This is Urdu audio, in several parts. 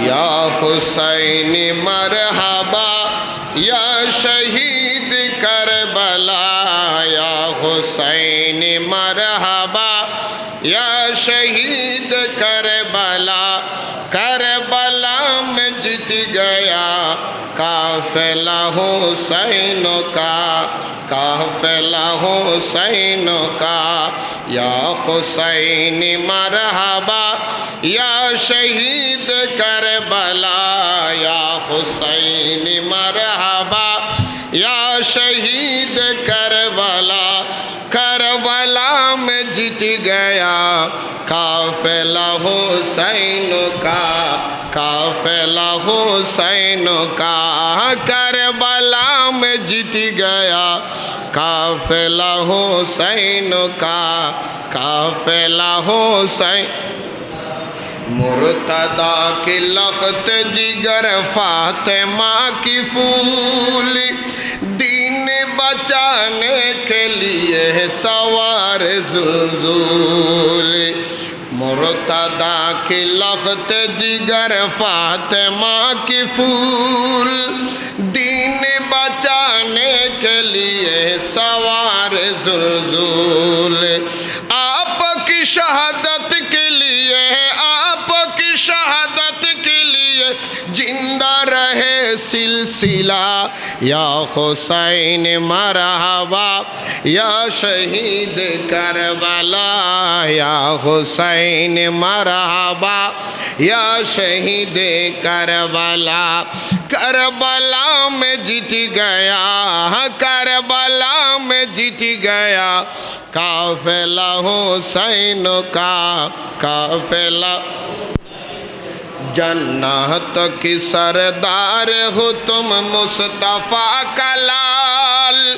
یا حسین مرحبا، یا شہید کربلا، یا حسین مرحبا، یا شہید کربلا کربلا میں جت گیا قافلہ حسین کا قافلہ حسین کا۔ یا حسین مرحبا یا شہید کربلا یا حسین مرحبا یا شہید کربلا کربلا میں جت گیا قافلہ حسین کا قافلہ حسین کا کربلا میں جت گیا۔ قافلہ حسین کا قافلہ حسین۔ مرتدہ کی لخت جگر فاطمہ کی پھول۔ دین بچانے کے لیے سوار زلزول مرتدہ کی لخت جگر فاطمہ کی پھول دین بچانے کے لیے سوار زلزول آپ کی شہادت کے لیے آپ کی شہادت کے لیے زندہ رہے سلسلہ، یا حسین مرحبا، یا شہید کربلا، یا حسین مرحبا، یا شہید کربلا کربلا میں جت گیا، کربلا میں جت گیا، قافلہ حسین کا قافلہ جنت کی سردار ہو تم مصطفیٰ کا لال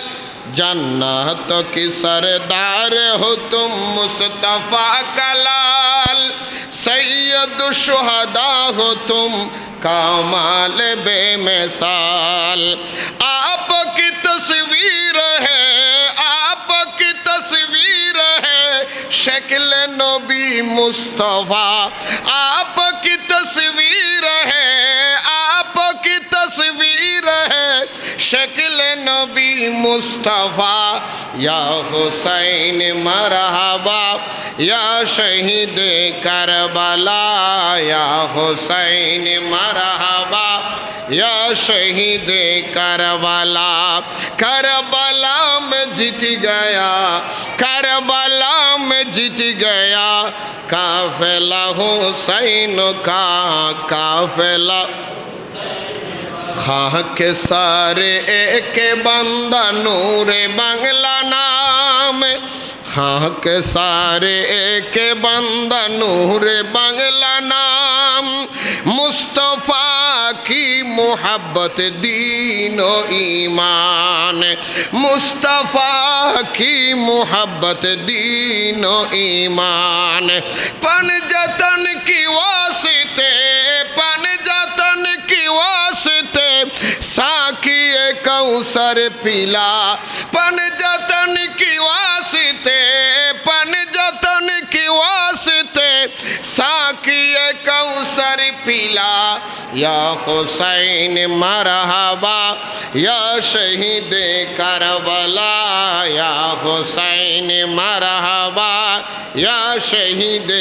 جنت کی سردار ہو تم مصطفیٰ کا لال سید الشہداء ہو تم کامال بے مثال آپ کی تصویر ہے، آپ کی تصویر ہے، شکل نبی مصطفیٰ، آپ تصویر ہے، آپ کی تصویر ہے۔ شکل نبی مصطفیٰ، یا حسین مرحبا، یا شہید کربلا، یا حسین مرحبا، یا شہید کربلا۔ کربلا میں جت گیا، کربلا میں جت گیا۔ قافلہ، حسین کا قافلہ۔ خاں کے سارے ایک بندہ نور بنگلہ نام۔ خاں کے سارے ایک بندہ نور بنگلہ نام۔ مست محبت، دین و ایمان۔ مصطفیٰ کی محبت، دین و ایمان۔ پن جتن کی واسطے، پن جتن کی واسطے ساکی کوثر پلا۔ پن جتن یا حسین مرحبا، یا شہید کربلا، یا حسین مرحبا، یا شہید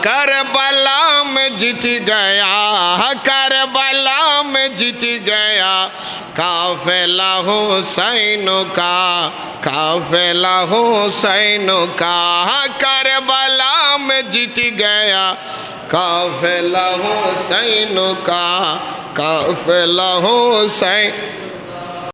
کربلا میں جت گیا، کربلا میں جت گیا، قافلہ حسین کا، قافلہ حسین کا، کربلا میں جت گیا قافلہ حسین کا قافلہ حسین